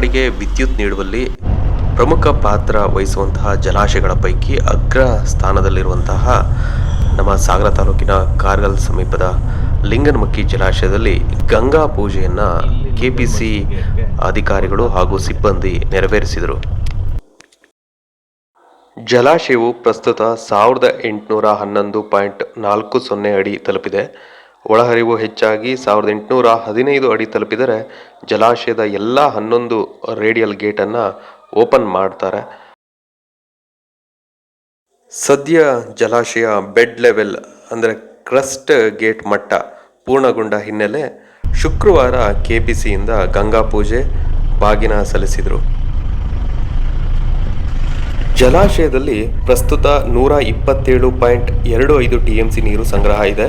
ನಾಡಿಗೆ ವಿದ್ಯುತ್ ನೀಡುವಲ್ಲಿ ಪ್ರಮುಖ ಪಾತ್ರ ವಹಿಸುವಂತಹ ಜಲಾಶಯಗಳ ಪೈಕಿ ಅಗ್ರ ಸ್ಥಾನದಲ್ಲಿರುವಂತಹ ನಮ್ಮ ಸಾಗರ ತಾಲೂಕಿನ ಕಾರ್ಗಲ್ ಸಮೀಪದ ಲಿಂಗನಮಕ್ಕಿ ಜಲಾಶಯದಲ್ಲಿ ಗಂಗಾ ಪೂಜೆಯನ್ನು ಕೆಪಿಸಿ ಅಧಿಕಾರಿಗಳು ಹಾಗೂ ಸಿಬ್ಬಂದಿ ನೆರವೇರಿಸಿದರು. ಜಲಾಶಯವು ಪ್ರಸ್ತುತ ಸಾವಿರದ ಎಂಟುನೂರ ಹನ್ನೊಂದು ಪಾಯಿಂಟ್ ನಾಲ್ಕು ಸೊನ್ನೆ ಅಡಿ ತಲುಪಿದೆ. ಒಳಹರಿವು ಹೆಚ್ಚಾಗಿ ಸಾವಿರದ ಎಂಟುನೂರ ಹದಿನೈದು ಅಡಿ ತಲುಪಿದರೆ ಜಲಾಶಯದ ಎಲ್ಲ ಹನ್ನೊಂದು ರೇಡಿಯಲ್ ಗೇಟನ್ನು ಓಪನ್ ಮಾಡ್ತಾರೆ. ಸದ್ಯ ಜಲಾಶಯ ಬೆಡ್ ಲೆವೆಲ್ ಅಂದರೆ ಕ್ರಸ್ಟ್ ಗೇಟ್ ಮಟ್ಟ ಪೂರ್ಣಗೊಂಡ ಹಿನ್ನೆಲೆ ಶುಕ್ರವಾರ ಕೆ ಪಿ ಸಿಯಿಂದ ಗಂಗಾ ಪೂಜೆ ಬಾಗಿನ ಸಲ್ಲಿಸಿದರು. ಜಲಾಶಯದಲ್ಲಿ ಪ್ರಸ್ತುತ ನೂರ ಇಪ್ಪತ್ತೇಳು ಪಾಯಿಂಟ್ ಎರಡು ಐದು ಟಿ ಎಂ ಸಿ ನೀರು ಸಂಗ್ರಹ ಇದೆ.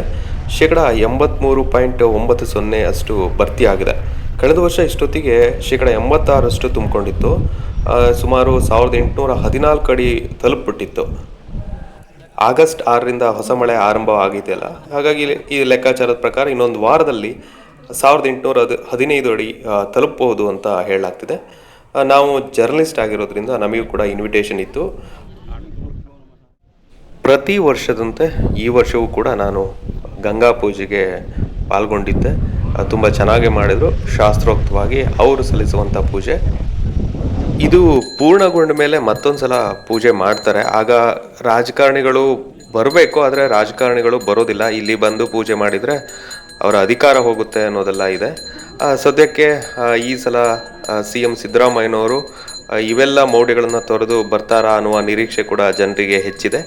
ಶೇಕಡ ಎಂಬತ್ತ್ಮೂರು ಪಾಯಿಂಟ್ ಒಂಬತ್ತು ಸೊನ್ನೆ ಅಷ್ಟು ಭರ್ತಿಯಾಗಿದೆ. ಕಳೆದ ವರ್ಷ ಇಷ್ಟೊತ್ತಿಗೆ ಶೇಕಡ ಎಂಬತ್ತಾರಷ್ಟು ತುಂಬಿಕೊಂಡಿತ್ತು. ಸುಮಾರು ಸಾವಿರದ ಎಂಟುನೂರ ಹದಿನಾಲ್ಕು ಅಡಿ ತಲುಪಿಬಿಟ್ಟಿತ್ತು. ಆಗಸ್ಟ್ ಆರರಿಂದ ಹೊಸ ಮಳೆ ಆರಂಭ ಆಗಿದೆಯಲ್ಲ ಹಾಗಾಗಿ ಈ ಲೆಕ್ಕಾಚಾರದ ಪ್ರಕಾರ ಇನ್ನೊಂದು ವಾರದಲ್ಲಿ ಸಾವಿರದ ಎಂಟುನೂರ ಹದ್, ಹದಿನೈದು ಅಡಿ ತಲುಪಬಹುದು ಅಂತ ಹೇಳಲಾಗ್ತಿದೆ. ನಾವು ಜರ್ನಲಿಸ್ಟ್ ಆಗಿರೋದ್ರಿಂದ ನಮಗೂ ಕೂಡ ಇನ್ವಿಟೇಷನ್ ಇತ್ತು. ಪ್ರತಿ ವರ್ಷದಂತೆ ಈ ವರ್ಷವೂ ಕೂಡ ನಾನು ಗಂಗಾ ಪೂಜೆಗೆ ಪಾಲ್ಗೊಂಡಿದ್ದೆ. ತುಂಬ ಚೆನ್ನಾಗಿ ಮಾಡಿದರು. ಶಾಸ್ತ್ರೋಕ್ತವಾಗಿ ಅವರು ಸಲ್ಲಿಸುವಂಥ ಪೂಜೆ. ಇದು ಪೂರ್ಣಗೊಂಡ ಮೇಲೆ ಮತ್ತೊಂದು ಸಲ ಪೂಜೆ ಮಾಡ್ತಾರೆ. ಆಗ ರಾಜಕಾರಣಿಗಳು ಬರಬೇಕು, ಆದರೆ ರಾಜಕಾರಣಿಗಳು ಬರೋದಿಲ್ಲ. ಇಲ್ಲಿ ಬಂದು ಪೂಜೆ ಮಾಡಿದರೆ ಅವರ ಅಧಿಕಾರ ಹೋಗುತ್ತೆ ಅನ್ನೋದೆಲ್ಲ ಇದೆ. ಸದ್ಯಕ್ಕೆ ಈ ಸಲ ಸಿ ಎಂ ಸಿದ್ದರಾಮಯ್ಯನವರು ಇವೆಲ್ಲ ಮೌಢ್ಯಗಳನ್ನು ತೊರೆದು ಬರ್ತಾರಾ ಅನ್ನುವ ನಿರೀಕ್ಷೆ ಕೂಡ ಜನರಿಗೆ ಹೆಚ್ಚಿದೆ.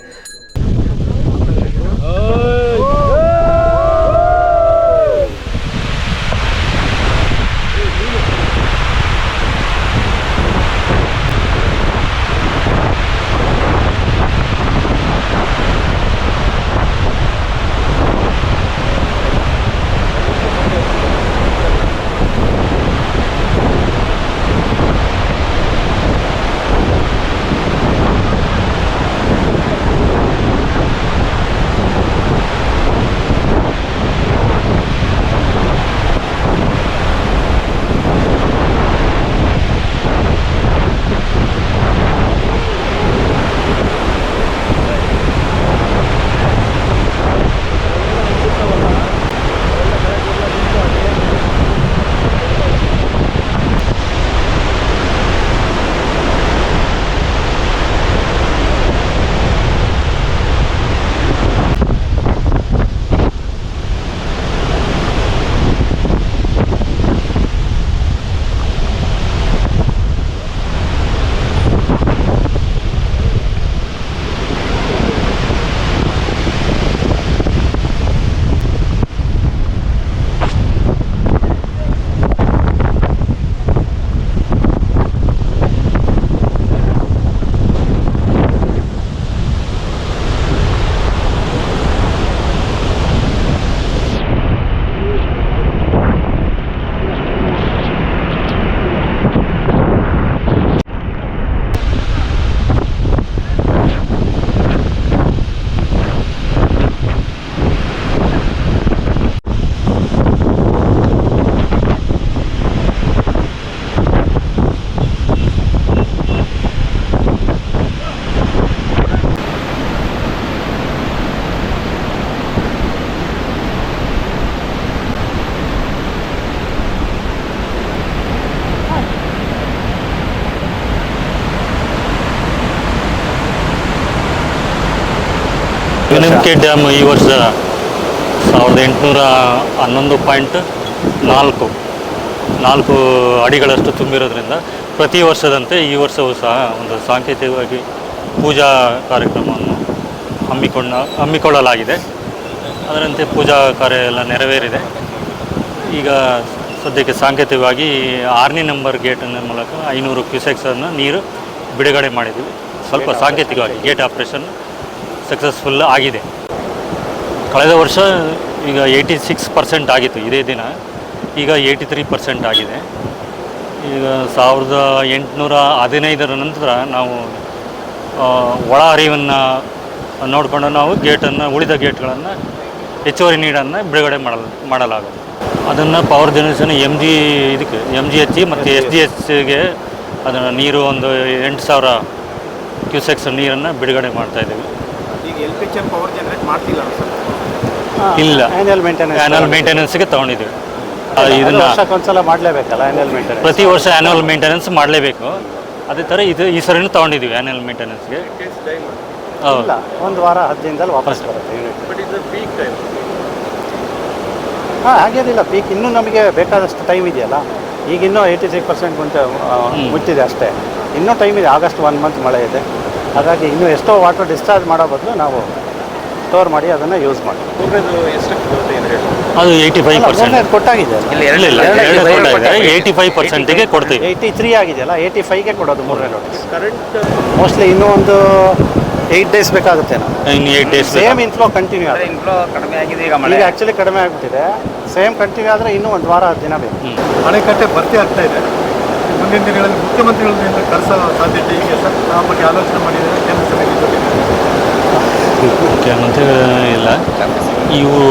ಕೆ ಡ್ಯಾಮ್ ಈ ವರ್ಷ ಸಾವಿರದ ಎಂಟುನೂರ ಹನ್ನೊಂದು ಪಾಯಿಂಟ್ ನಾಲ್ಕು ನಾಲ್ಕು ಅಡಿಗಳಷ್ಟು ತುಂಬಿರೋದ್ರಿಂದ ಪ್ರತಿ ವರ್ಷದಂತೆ ಈ ವರ್ಷವೂ ಸಹ ಒಂದು ಸಾಂಕೇತಿಕವಾಗಿ ಪೂಜಾ ಕಾರ್ಯಕ್ರಮವನ್ನು ಹಮ್ಮಿಕೊಂಡ ಹಮ್ಮಿಕೊಳ್ಳಲಾಗಿದೆ. ಅದರಂತೆ ಪೂಜಾ ಕಾರ್ಯ ಎಲ್ಲ ನೆರವೇರಿದೆ. ಈಗ ಸದ್ಯಕ್ಕೆ ಸಾಂಕೇತಿಕವಾಗಿ ಆರನೇ ನಂಬರ್ ಗೇಟಿನ ಮೂಲಕ ಐನೂರು ಕ್ಯೂಸೆಕ್ಸನ್ನು ನೀರು ಬಿಡುಗಡೆ ಮಾಡಿದ್ದೀವಿ. ಸ್ವಲ್ಪ ಸಾಂಕೇತಿಕವಾಗಿ ಗೇಟ್ ಆಪ್ರೇಷನ್ ಸಕ್ಸಸ್ಫುಲ್ ಆಗಿದೆ. ಕಳೆದ ವರ್ಷ ಈಗ ಏಯ್ಟಿ ಸಿಕ್ಸ್ ಪರ್ಸೆಂಟ್ ಆಗಿತ್ತು, ಇದೇ ದಿನ. ಈಗ ಏಯ್ಟಿ ತ್ರೀ ಪರ್ಸೆಂಟ್ ಆಗಿದೆ. ಈಗ ಸಾವಿರದ ಎಂಟುನೂರ ಹದಿನೈದರ ನಂತರ ನಾವು ಒಳ ಹರಿವನ್ನು ನೋಡಿಕೊಂಡು ನಾವು ಗೇಟನ್ನು, ಉಳಿದ ಗೇಟ್ಗಳನ್ನು ಹೆಚ್ಚುವರಿ ನೀರನ್ನು ಬಿಡುಗಡೆ ಮಾಡಲ್ ಮಾಡಲಾಗುತ್ತೆ ಅದನ್ನು ಪವರ್ ಜನರೇಷನ್ ಎಂ ಜಿ ಇದಕ್ಕೆ ಎಂ ಜಿ ಎಚ್ ಮತ್ತು ಎಸ್ ಜಿ ಎಚ್ಗೆ ಅದನ್ನು ನೀರು ಒಂದು ಎಂಟು ಸಾವಿರ ಕ್ಯೂಸೆಕ್ಸ್ ನೀರನ್ನು ಬಿಡುಗಡೆ ಮಾಡ್ತಾ ಇದ್ದೀವಿ. ಈಗ L P G power generate ಮಾಡ್ತಿಲ್ಲ ಸರ್? ಇಲ್ಲ. ಆ್ಯನ್ಯಲ್ ಮೇಂಟೆನೆನ್ಸ್ ಆ್ಯನುವಲ್ ಮೇಂಟೆನೆನ್ಸ್ಗೆ ತೊಗೊಂಡಿದ್ದೀವಿ. ಇದನ್ನು ವರ್ಷಕ್ಕೊಂದ್ಸಲ ಮಾಡಲೇಬೇಕಲ್ಲ ಆ್ಯನ್ಯಲ್ ಮೇಂಟೆನೆನ್ಸ್ ಪ್ರತಿ ವರ್ಷ ಆ್ಯನುವಲ್ ಮೇಂಟೆನೆನ್ಸ್ ಮಾಡಲೇಬೇಕು. ಅದೇ ಥರ ಇದು ಈ ಸರಿನೂ ತೊಗೊಂಡಿದ್ದೀವಿ ಆ್ಯನುವಲ್ ಮೇಂಟೆನೆನ್ಸ್ಗೆ ಹೌದು. ಇಲ್ಲ ಒಂದು ವಾರ ಹತ್ತು ದಿನದಲ್ಲಿ ವಾಪಸ್ ಬರುತ್ತೆ ಯೂನಿಟ್ ಹಾಂ ಹಾಗೇನಿಲ್ಲ ಪೀಕ್ ಇನ್ನೂ ನಮಗೆ ಬೇಕಾದಷ್ಟು ಟೈಮ್ ಇದೆಯಲ್ಲ. ಈಗ ಇನ್ನೂ ಏಯ್ಟಿ ಸಿಕ್ಸ್ ಪರ್ಸೆಂಟ್ ಮುಂಚೆ ಮುಚ್ಚಿದೆ ಅಷ್ಟೇ. ಇನ್ನೂ ಟೈಮ್ ಇದೆ ಆಗಸ್ಟ್ ಒನ್ ಮಂತ್ ಮಳೆ ಇದೆ. ಹಾಗಾಗಿ ಇನ್ನೂ ಎಷ್ಟೋ ವಾಟರ್ ಡಿಸ್ಚಾರ್ಜ್ ಮಾಡೋ ಬದಲು ನಾವು ಸ್ಟೋರ್ ಮಾಡಿ ಅದನ್ನು ಯೂಸ್ ಮಾಡಿ. ಅದು ಏಯ್ಟಿ ಫೈವ್ ಪರ್ಸೆಂಟ್ ಕೊಟ್ಟಾಗಿದೆ ಇಲ್ಲ ಇಲ್ಲ ಎರಡು ಕೊಟ್ಟಾಗಿದೆ. ಏಯ್ಟಿ ಫೈವ್ ಪರ್ಸೆಂಟಿಗೆ ಕೊಡ್ತೀವಿ. ಏಯ್ಟಿ ತ್ರೀ ಆಗಿದೆಯಲ್ಲ ಏಯ್ಟಿ ಫೈವ್ಗೆ ಕೊಡೋದು ಮೂರನೇ ನೋಟಿಸ್ ಕರೆಂಟ್ ಮೋಸ್ಟ್ಲಿ ಇನ್ನೂ ಒಂದು ಏಯ್ಟ್ ಡೇಸ್ ಬೇಕಾಗುತ್ತೆ ಇನ್ನು eight days same inflow continue ಆದರೆ. ಇನ್ಫ್ಲೋ ಕಡಿಮೆ ಆಗಿದೆ ಈಗ ಮಳೆ. ಆ್ಯಕ್ಚುಲಿ ಕಡಿಮೆ ಆಗಿಬಿಟ್ಟಿದೆ. ಸೇಮ್ ಕಂಟಿನ್ಯೂ ಆದರೆ ಇನ್ನೂ ಒಂದು ವಾರ ಹತ್ತು ದಿನ ಬೇಕು. ಅಣೆಕಟ್ಟೆ ಭರ್ತಿ ಆಗ್ತಾ ಇದೆ. ಮುಂದಿನ ದಿನಗಳಲ್ಲಿ ಮುಖ್ಯಮಂತ್ರಿಗಳಿಂದ ಕರೆಸೋ ಸಾಧ್ಯತೆ ಇದೆ ಸರ್? ಆ ಬಗ್ಗೆ ಆಲೋಚನೆ ಮಾಡಿದರೆ ಕೇಂದ್ರ ಸಮಿತಿ ಜೊತೆ ಇಲ್ಲ. ಇವು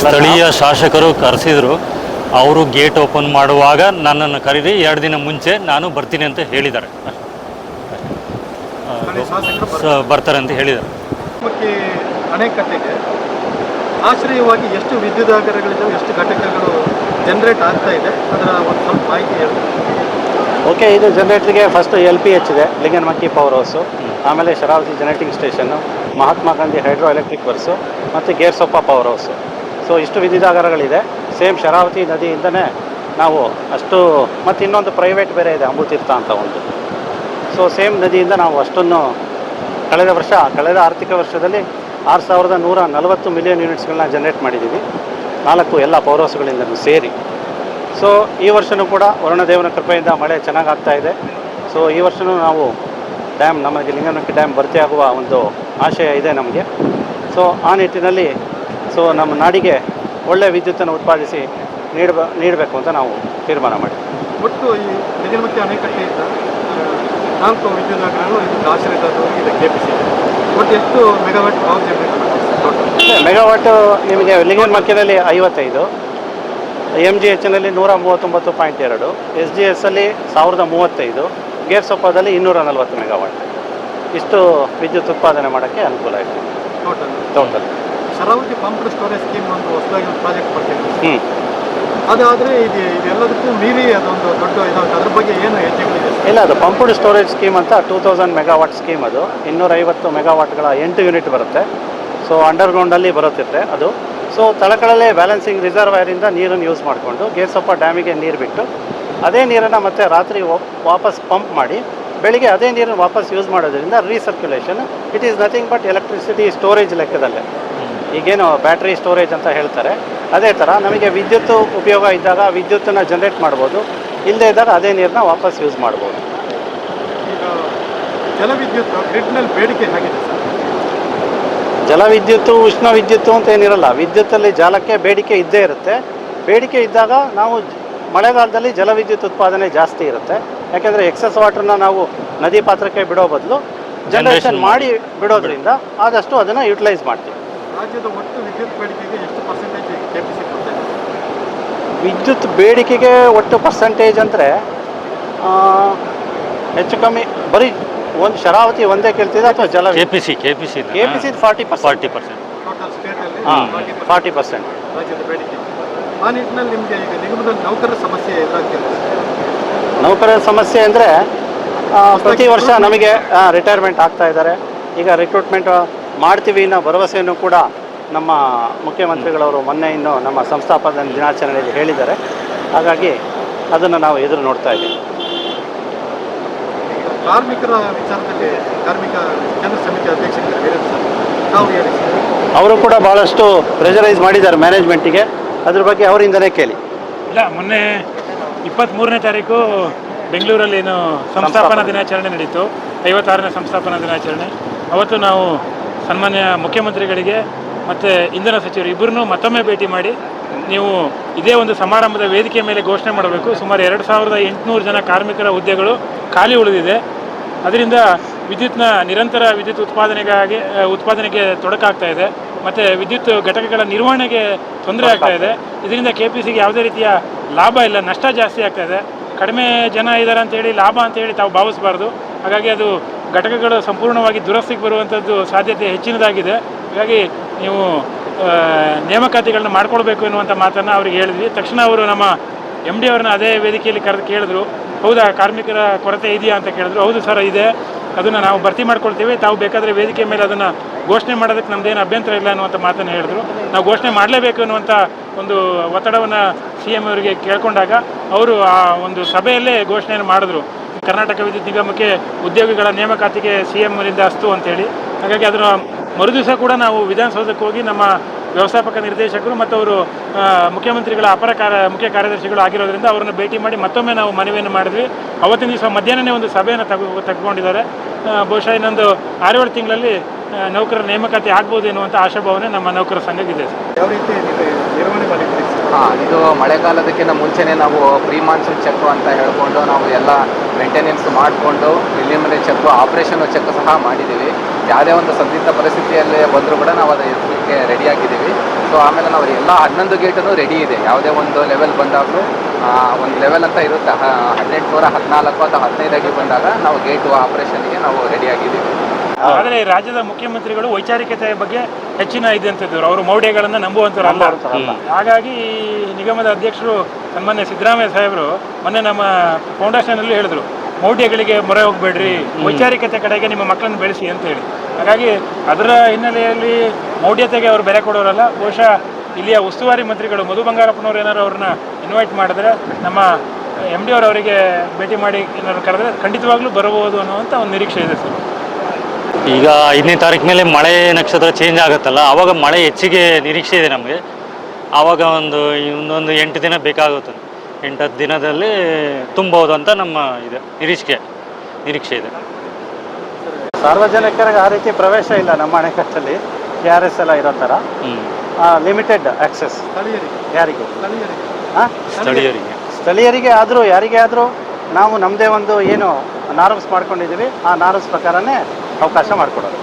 ಸ್ಥಳೀಯ ಶಾಸಕರು ಕರೆಸಿದ್ರು. ಅವರು ಗೇಟ್ ಓಪನ್ ಮಾಡುವಾಗ ನನ್ನನ್ನು ಕರೀರಿ ಎರಡು ದಿನ ಮುಂಚೆ ನಾನು ಬರ್ತೀನಿ ಅಂತ ಹೇಳಿದ್ದಾರೆ. ಬರ್ತಾರೆ. ಅಂತ ಹೇಳಿದ್ದಾರೆ. ಅಣೆಕಟ್ಟೆಗೆ ಆಶ್ರಯವಾಗಿ ಎಷ್ಟು ವಿದ್ಯುದಾಗಾರಗಳಿದ್ದಾವೆ ಎಷ್ಟು ಘಟಕಗಳು ಜನರೇಟ್ ಆಗ್ತಾ ಇದೆ. ಅದರ ಒಂದು ಸ್ವಲ್ಪ ಮಾಹಿತಿ ಹೇಳ್ತೀನಿ ಓಕೆ ಇದು ಜನರೇಟ್ರಿಗೆ ಫಸ್ಟ್ ಎಲ್ ಪಿ ಎಚ್ ಇದೆ ಲಿಂಗನಮಕ್ಕಿ ಪವರ್ ಹೌಸು ಆಮೇಲೆ Sharavathi generating station Mahatma Gandhi hydro electric works ಮತ್ತು ಗೇರ್ಸೊಪ್ಪ ಪವರ್ ಹೌಸು ಸೊ ಇಷ್ಟು ವಿದ್ಯುದಾಗಾರಗಳಿದೆ. ಸೇಮ್ ಶರಾವತಿ ನದಿಯಿಂದನೇ ನಾವು ಅಷ್ಟು, ಮತ್ತು ಇನ್ನೊಂದು ಪ್ರೈವೇಟ್ ಬೇರೆ ಇದೆ ಅಂಬುತೀರ್ಥ ಅಂತ ಒಂದು. ಸೊ ಸೇಮ್ ನದಿಯಿಂದ ನಾವು ಅಷ್ಟನ್ನು ಕಳೆದ ವರ್ಷ, ಕಳೆದ ಆರ್ಥಿಕ ವರ್ಷದಲ್ಲಿ ಆರು ಸಾವಿರದ ನೂರ ನಲವತ್ತು ಮಿಲಿಯನ್ ಯೂನಿಟ್ಸ್ಗಳನ್ನ ಜನರೇಟ್ ಮಾಡಿದ್ದೀವಿ ನಾಲ್ಕು ಎಲ್ಲ ಪವರ್ ಹೌಸ್ಗಳಿಂದಲೂ ಸೇರಿ. ಸೊ ಈ ವರ್ಷವೂ ಕೂಡ ವರುಣದೇವನ ಕೃಪೆಯಿಂದ ಮಳೆ ಚೆನ್ನಾಗಿ ಆಗ್ತಾ ಇದೆ. ಸೊ ಈ ವರ್ಷವೂ ನಾವು ಡ್ಯಾಮ್, ನಮಗೆ ಲಿಂಗನಕ್ಕೆ ಡ್ಯಾಮ್ ಭರ್ತಿ ಆಗುವ ಒಂದು ಆಶಯ ಇದೆ ನಮಗೆ. ಸೊ ಆ ನಿಟ್ಟಿನಲ್ಲಿ ಸೊ ನಮ್ಮ ನಾಡಿಗೆ ಒಳ್ಳೆಯ ವಿದ್ಯುತ್ತನ್ನು ಉತ್ಪಾದಿಸಿ ನೀಡಬ, ನೀಡಬೇಕು ಅಂತ ನಾವು ತೀರ್ಮಾನ ಮಾಡಿ ಒಟ್ಟು ಈ ನಿಜಮಕ್ಕಿ ಅಣೆಕಟ್ಟೆಯಿಂದ ನಾಲ್ಕು ವಿದ್ಯುತ್ ಇದಕ್ಕೆ ಆಶ್ರಯದಾರರು ಇದೆ ಕೆ ಪಿ ಸಿ ಒಟ್ಟು ಎಷ್ಟು ಮೆಗಾವಾಟ್ ಪವರ್ ಜನರೇಟ್ ಮಾಡ್ತೀವಿ ಟೋಟಲ್ ಮೆಗಾವಾಟ್ ನಿಮಗೆ ಲಿಂಗನಮಕ್ಕಿನಲ್ಲಿ ಐವತ್ತೈದು ಎಂ ಜಿ ಎಚ್ನಲ್ಲಿ ನೂರ ಮೂವತ್ತೊಂಬತ್ತು ಪಾಯಿಂಟ್ ಎರಡು ಎಸ್ ಜಿ ಎಸ್ಸಲ್ಲಿ ಸಾವಿರದ ಮೂವತ್ತೈದು ಗೇರ್ ಸೊಪ್ಪದಲ್ಲಿ ಇನ್ನೂರ ನಲವತ್ತು ಮೆಗಾವಾಟ್. ಇಷ್ಟು ವಿದ್ಯುತ್ ಉತ್ಪಾದನೆ ಮಾಡೋಕ್ಕೆ ಅನುಕೂಲ ಆಯಿತು. Total total pumped storage scheme ಒಂದು ಹೊಸದಾಗಿ ಒಂದು ಪ್ರಾಜೆಕ್ಟ್ ಬರ್ತಿದೆ. ಹ್ಞೂ ಅದಾದರೆ ಇದು ಇದೆಲ್ಲದಕ್ಕೂ ಮೀರಿ ಅದೊಂದು ದೊಡ್ಡ ಇದಾಗುತ್ತೆ. ಅದ್ರ ಬಗ್ಗೆ ಏನು ಹೆಜ್ಜೆಗಳಿದೆ? ಇಲ್ಲ ಅದು ಪಂಪ್ಡ್ ಸ್ಟೋರೇಜ್ ಸ್ಕೀಮ್ ಅಂತ ಟೂ ತೌಸಂಡ್ ಮೆಗಾವಾಟ್ ಸ್ಕೀಮ್ ಅದು. ಇನ್ನೂರೈವತ್ತು ಮೆಗಾವಾಟ್ಗಳ ಎಂಟು ಯೂನಿಟ್ ಬರುತ್ತೆ. ಸೊ ಅಂಡರ್ಗ್ರೌಂಡಲ್ಲಿ ಬರುತ್ತಿರುತ್ತೆ ಅದು. ಸೊ ತಳಕಳಲ್ಲೇ ಬ್ಯಾಲೆನ್ಸಿಂಗ್ ರಿಸರ್ವೈರಿಂದ ನೀರನ್ನು ಯೂಸ್ ಮಾಡಿಕೊಂಡು ಗೇರ್ಸೊಪ್ಪ ಡ್ಯಾಮಿಗೆ ನೀರು ಬಿಟ್ಟು ಅದೇ ನೀರನ್ನು ಮತ್ತೆ ರಾತ್ರಿ ವಾಪಸ್ ಪಂಪ್ ಮಾಡಿ ಬೆಳಿಗ್ಗೆ ಅದೇ ನೀರನ್ನು ವಾಪಸ್ ಯೂಸ್ ಮಾಡೋದ್ರಿಂದ recirculation it is nothing but electricity storage ಲೆಕ್ಕದಲ್ಲೇ. ಈಗೇನು ಬ್ಯಾಟ್ರಿ ಸ್ಟೋರೇಜ್ ಅಂತ ಹೇಳ್ತಾರೆ. ಅದೇ ಥರ ನಮಗೆ ವಿದ್ಯುತ್ ಉಪಯೋಗ ಇದ್ದಾಗ ವಿದ್ಯುತ್ತನ್ನು ಜನರೇಟ್ ಮಾಡ್ಬೋದು. ಇಲ್ಲದೇ ಇದ್ದಾಗ ಅದೇ ನೀರನ್ನ ವಾಪಸ್ ಯೂಸ್ ಮಾಡ್ಬೋದು. ಜಲವಿದ್ಯುತ್ ಗ್ರಿಡ್ನಲ್ಲಿ ಬೇಡಿಕೆ ಆಗಿದೆ ಸರ್? ಜಲವಿದ್ಯುತ್ತು ಉಷ್ಣ ವಿದ್ಯುತ್ತು ಅಂತ ಏನಿರಲ್ಲ. ವಿದ್ಯುತ್ತಲ್ಲಿ ಜಾಲಕ್ಕೆ ಬೇಡಿಕೆ ಇದ್ದೇ ಇರುತ್ತೆ. ಬೇಡಿಕೆ ಇದ್ದಾಗ ನಾವು ಮಳೆಗಾಲದಲ್ಲಿ ಮಳೆಗಾಲದಲ್ಲಿ ಜಲವಿದ್ಯುತ್ ಉತ್ಪಾದನೆ ಜಾಸ್ತಿ ಇರುತ್ತೆ. ಯಾಕೆಂದರೆ ಎಕ್ಸಸ್ ವಾಟರ್ನ ನಾವು ನದಿ ಪಾತ್ರಕ್ಕೆ ಬಿಡೋ ಬದಲು ಜನರೇಷನ್ ಮಾಡಿ ಬಿಡೋದ್ರಿಂದ ಆದಷ್ಟು ಅದನ್ನು ಯುಟಿಲೈಸ್ ಮಾಡ್ತೀವಿ. ರಾಜ್ಯದ ಒಟ್ಟು ವಿದ್ಯುತ್ ಬೇಡಿಕೆಗೆ ಎಷ್ಟು ಪರ್ಸೆಂಟೇಜ್ ಕೆ ಪಿ ಸಿ ವಿದ್ಯುತ್ ಬೇಡಿಕೆಗೆ ಒಟ್ಟು ಪರ್ಸೆಂಟೇಜ್ ಅಂದರೆ ಹೆಚ್ಚು ಕಮ್ಮಿ ಬರೀ ಒಂದು ಶರಾವತಿ ಒಂದೇ ಕೇಳ್ತಿದೆ ಅಥವಾ ಜಲ K P C K P C K P C forty percent forty percent forty percent ಆ ನಿಟ್ಟಿನಲ್ಲಿ ನಿಮಗೆ ಈಗ ನಿಗಮದಲ್ಲಿ ನೌಕರರ ಸಮಸ್ಯೆ ಎದುರಾಗ್ತಿದೆ ನೌಕರರ ಸಮಸ್ಯೆ ಅಂದರೆ ಪ್ರತಿ ವರ್ಷ ನಮಗೆ ರಿಟೈರ್ಮೆಂಟ್ ಆಗ್ತಾ ಇದ್ದಾರೆ. ಈಗ ರಿಕ್ರೂಟ್ಮೆಂಟ್ ಮಾಡ್ತೀವಿ ಅನ್ನೋ ಭರವಸೆಯನ್ನು ಕೂಡ ನಮ್ಮ ಮುಖ್ಯಮಂತ್ರಿಗಳವರು ಮೊನ್ನೆ ಇನ್ನು ನಮ್ಮ ಸಂಸ್ಥಾಪನಾ ದಿನಾಚರಣೆಯಲ್ಲಿ ಹೇಳಿದ್ದಾರೆ. ಹಾಗಾಗಿ ಅದನ್ನು ನಾವು ಎದುರು ನೋಡ್ತಾ ಇದ್ದೀವಿ. ಕಾರ್ಮಿಕರ ವಿಚಾರದಲ್ಲಿ ಕಾರ್ಮಿಕ ಕೇಂದ್ರ ಸಮಿತಿ ಅಧ್ಯಕ್ಷರು ವೀರೇಂದ್ರ ಸರ್. ತಾವು ಹೇಳಿ ಸರ್. ಅವರು ಕೂಡ ಭಾಳಷ್ಟು ಪ್ರೆಷರೈಸ್ ಮಾಡಿದ್ದಾರೆ ಮ್ಯಾನೇಜ್ಮೆಂಟಿಗೆ ಅದ್ರ ಬಗ್ಗೆ ಅವರಿಂದನೇ ಕೇಳಿ. ಇಲ್ಲ ಮೊನ್ನೆ ಇಪ್ಪತ್ತ್ಮೂರನೇ ತಾರೀಕು ಬೆಂಗಳೂರಲ್ಲಿ ಏನು ಸಂಸ್ಥಾಪನಾ. ದಿನಾಚರಣೆ ನಡೀತು. ಐವತ್ತಾರನೇ ಸಂಸ್ಥಾಪನಾ ದಿನಾಚರಣೆ. ಅವತ್ತು ನಾವು ಸನ್ಮಾನ್ಯ ಮುಖ್ಯಮಂತ್ರಿಗಳಿಗೆ ಮತ್ತು ಇಂಧನ ಸಚಿವರು ಇಬ್ಬರನ್ನೂ ಮತ್ತೊಮ್ಮೆ ಭೇಟಿ ಮಾಡಿ ನೀವು ಇದೇ ಒಂದು ಸಮಾರಂಭದ ವೇದಿಕೆ ಮೇಲೆ ಘೋಷಣೆ ಮಾಡಬೇಕು. ಸುಮಾರು ಎರಡು ಸಾವಿರದ ಎಂಟುನೂರು ಜನ ಕಾರ್ಮಿಕರ ಹುದ್ದೆಗಳು ಖಾಲಿ ಉಳಿದಿದೆ. ಅದರಿಂದ ವಿದ್ಯುತ್ನ ನಿರಂತರ ವಿದ್ಯುತ್ ಉತ್ಪಾದನೆಗಾಗಿ ಉತ್ಪಾದನೆಗೆ ತೊಡಕಾಗ್ತಾ ಇದೆ. ಮತ್ತು ವಿದ್ಯುತ್ ಘಟಕಗಳ ನಿರ್ವಹಣೆಗೆ ತೊಂದರೆ ಆಗ್ತಾ ಇದೆ. ಇದರಿಂದ ಕೆ ಪಿ ಸಿಗೆ ಯಾವುದೇ ರೀತಿಯ ಲಾಭ ಇಲ್ಲ, ನಷ್ಟ ಜಾಸ್ತಿ ಆಗ್ತಾ ಇದೆ. ಕಡಿಮೆ ಜನ ಇದ್ದಾರೆ ಅಂತೇಳಿ ಲಾಭ ಅಂತೇಳಿ ತಾವು ಭಾವಿಸಬಾರ್ದು. ಹಾಗಾಗಿ ಅದು ಘಟಕಗಳು ಸಂಪೂರ್ಣವಾಗಿ ದುರಸ್ತಿಗೆ ಬರುವಂಥದ್ದು ಸಾಧ್ಯತೆ ಹೆಚ್ಚಿನದಾಗಿದೆ. ಹಾಗಾಗಿ ನೀವು ನೇಮಕಾತಿಗಳನ್ನ ಮಾಡ್ಕೊಳ್ಬೇಕು ಎನ್ನುವಂಥ ಮಾತನ್ನು ಅವ್ರಿಗೆ ಹೇಳಿದ್ವಿ. ತಕ್ಷಣ ಅವರು ನಮ್ಮ ಎಂ ಡಿ ಅವ್ರನ್ನ ಅದೇ ವೇದಿಕೆಯಲ್ಲಿ ಕರೆದು ಕೇಳಿದ್ರು, ಹೌದಾ, ಕಾರ್ಮಿಕರ ಕೊರತೆ ಇದೆಯಾ? ಅಂತ ಕೇಳಿದ್ರು. ಹೌದು ಸರ್, ಇದೆ. ಅದನ್ನು ನಾವು ಭರ್ತಿ ಮಾಡ್ಕೊಳ್ತೀವಿ. ತಾವು ಬೇಕಾದರೆ ವೇದಿಕೆ ಮೇಲೆ ಅದನ್ನು ಘೋಷಣೆ ಮಾಡೋದಕ್ಕೆ ನಮ್ಮದೇನು ಅಭ್ಯಂತರ ಇಲ್ಲ ಅನ್ನುವಂಥ ಮಾತನ್ನು ಹೇಳಿದ್ರು. ನಾವು ಘೋಷಣೆ ಮಾಡಲೇಬೇಕು ಅನ್ನುವಂಥ ಒಂದು ಒತ್ತಡವನ್ನು ಸಿ ಎಂ ಅವರಿಗೆ ಕೇಳಿಕೊಂಡಾಗ ಅವರು ಆ ಒಂದು ಸಭೆಯಲ್ಲೇ ಘೋಷಣೆಯನ್ನು ಮಾಡಿದ್ರು. ಕರ್ನಾಟಕ ವಿದ್ಯುತ್ ನಿಗಮಕ್ಕೆ ಉದ್ಯೋಗಿಗಳ ನೇಮಕಾತಿಗೆ ಸಿ ಎಂ ಅವರಿಂದ ಅಸ್ತು ಅಂತೇಳಿ. ಹಾಗಾಗಿ ಅದರ ಮರುದಿವಸ ಕೂಡ ನಾವು ವಿಧಾನಸೌಧಕ್ಕೆ ಹೋಗಿ ನಮ್ಮ ವ್ಯವಸ್ಥಾಪಕ ನಿರ್ದೇಶಕರು ಮತ್ತು ಅವರು ಮುಖ್ಯಮಂತ್ರಿಗಳ ಅಪರ ಕಾರ್ಯ ಮುಖ್ಯ ಕಾರ್ಯದರ್ಶಿಗಳು ಆಗಿರೋದ್ರಿಂದ ಅವರನ್ನು ಭೇಟಿ ಮಾಡಿ ಮತ್ತೊಮ್ಮೆ ನಾವು ಮನವಿಯನ್ನು ಮಾಡಿದ್ವಿ. ಅವತ್ತಿನ ದಿವಸ ಮಧ್ಯಾಹ್ನನೇ ಒಂದು ಸಭೆಯನ್ನು ತಗೊ ತೆಗೆದುಕೊಂಡಿದ್ದಾರೆ. ಬಹುಶಃ ಇನ್ನೊಂದು ಆರೇಳು ತಿಂಗಳಲ್ಲಿ ನೌಕರರ ನೇಮಕಾತಿ ಆಗ್ಬೋದು ಎನ್ನುವಂಥ ಆಶಾಭಾವನೆ ನಮ್ಮ ನೌಕರ ಸಂಘಕ್ಕಿದೆ. ಹಾಂ ಇದು ಮಳೆಗಾಲದಕ್ಕಿಂತ ಮುಂಚೆನೇ ನಾವು ಪ್ರೀ ಮಾನ್ಸೂನ್ ಚೆಕ್ ಅಂತ ಹೇಳ್ಕೊಂಡು ನಾವು ಎಲ್ಲ ಮೇಂಟೆನೆನ್ಸ್ ಮಾಡಿಕೊಂಡು ಪ್ರಿಲಿಮಿನರಿ ಚೆಕ್ ಆಪ್ರೇಷನ್ ಚೆಕ್ ಸಹ ಮಾಡಿದ್ದೀವಿ. ಯಾವುದೇ ಒಂದು ಸಂದಿಗ್ಧ ಪರಿಸ್ಥಿತಿಯಲ್ಲಿ ಬಂದರೂ ಕೂಡ ನಾವು ಅದು ಎದುರಿಸಲಿಕ್ಕೆ ರೆಡಿಯಾಗಿದ್ದೀವಿ ಸೊ ಆಮೇಲೆ ನಾವು ಎಲ್ಲ ಹನ್ನೊಂದು ಗೇಟನ್ನು ರೆಡಿ ಇದೆ. ಯಾವುದೇ ಒಂದು ಲೆವೆಲ್ ಬಂದಾಗಲೂ ಒಂದು ಲೆವೆಲ್ ಅಂತ ಇರುತ್ತೆ. ಹದಿನೆಂಟು ನೂರ ಹದಿನಾಲ್ಕು ಅಥವಾ ಹದಿನೈದಾಗಿ ಬಂದಾಗ ನಾವು ಗೇಟು ಆಪರೇಷನ್ಗೆ ನಾವು ರೆಡಿಯಾಗಿದ್ದೀವಿ ಆದರೆ ರಾಜ್ಯದ ಮುಖ್ಯಮಂತ್ರಿಗಳು ವೈಚಾರಿಕತೆಯ ಬಗ್ಗೆ ಹೆಚ್ಚಿನ ಇದೆ ಅಂತ ಇದ್ದರು. ಅವರು ಮೌಢ್ಯಗಳನ್ನು ನಂಬುವಂಥವ್ರು ಅಲ್ಲ. ಹಾಗಾಗಿ ಈ ನಿಗಮದ ಅಧ್ಯಕ್ಷರು ಸನ್ಮಾನ್ಯ ಸಿದ್ದರಾಮಯ್ಯ ಸಾಹೇಬರು ಮೊನ್ನೆ ನಮ್ಮ ಫೌಂಡೇಶನಲ್ಲಿ ಹೇಳಿದ್ರು. ಮೌಢ್ಯಗಳಿಗೆ ಮೊರೆ ಹೋಗಬೇಡ್ರಿ. ವೈಚಾರಿಕತೆ ಕಡೆಗೆ ನಿಮ್ಮ ಮಕ್ಕಳನ್ನು ಬೆಳೆಸಿ ಅಂತ ಹೇಳಿ. ಹಾಗಾಗಿ ಅದರ ಹಿನ್ನೆಲೆಯಲ್ಲಿ ಮೌಢ್ಯತೆಗೆ ಅವರು ಬೆಲೆ ಕೊಡೋರಲ್ಲ ಬಹುಶಃ ಇಲ್ಲಿಯ ಉಸ್ತುವಾರಿ ಮಂತ್ರಿಗಳು ಮಧು ಬಂಗಾರಪ್ಪನವ್ರು ಏನಾರು ಅವ್ರನ್ನ ಇನ್ವೈಟ್ ಮಾಡಿದ್ರೆ ನಮ್ಮ ಎಂ ಡಿ ಅವರು ಅವರಿಗೆ ಭೇಟಿ ಮಾಡಿ ಏನಾದ್ರು ಕರೆದ್ರೆ ಖಂಡಿತವಾಗ್ಲೂ ಬರಬಹುದು ಅನ್ನುವಂಥ ಒಂದು ನಿರೀಕ್ಷೆ ಇದೆ ಸರ್. ಈಗ ಐದನೇ ತಾರೀಕು ಮೇಲೆ ಮಳೆ ನಕ್ಷತ್ರ ಚೇಂಜ್ ಆಗುತ್ತಲ್ಲ ಆವಾಗ ಮಳೆ ಹೆಚ್ಚಿಗೆ ನಿರೀಕ್ಷೆ ಇದೆ ನಮಗೆ. ಆವಾಗ ಒಂದು ಇನ್ನೊಂದು ಎಂಟು ದಿನ ಬೇಕಾಗುತ್ತೆ. ಎಂಟು ಹತ್ತು ದಿನದಲ್ಲಿ ತುಂಬೋದು ಅಂತ ನಮ್ಮ ಇದೆ ನಿರೀಕ್ಷೆ ನಿರೀಕ್ಷೆ ಇದೆ. ಸಾರ್ವಜನಿಕರಿಗೆ ಆ ರೀತಿ ಪ್ರವೇಶ ಇಲ್ಲ ನಮ್ಮ ಅಣೆಕಟ್ಟಲ್ಲಿ ಕೆ ಆರ್ ಎಸ್ ಎಲ್ಲ ಇರೋ ಥರ. ಲಿಮಿಟೆಡ್ ಆಕ್ಸೆಸ್ ಯಾರಿಗೂ? ಸ್ಥಳೀಯರಿಗೆ ಹಾಂ ಸ್ಥಳೀಯರಿಗೆ. ಸ್ಥಳೀಯರಿಗೆ ಆದರೂ ಯಾರಿಗೆ ಆದರೂ ನಾವು ನಮ್ಮದೇ ಒಂದು ಏನು ನಾರ್ಮ್ಸ್ ಮಾಡ್ಕೊಂಡಿದ್ದೀವಿ ಆ ನಾರ್ಮ್ಸ್ ಪ್ರಕಾರನೇ ಅವಕಾಶ ಮಾಡಿಕೊಡೋದು.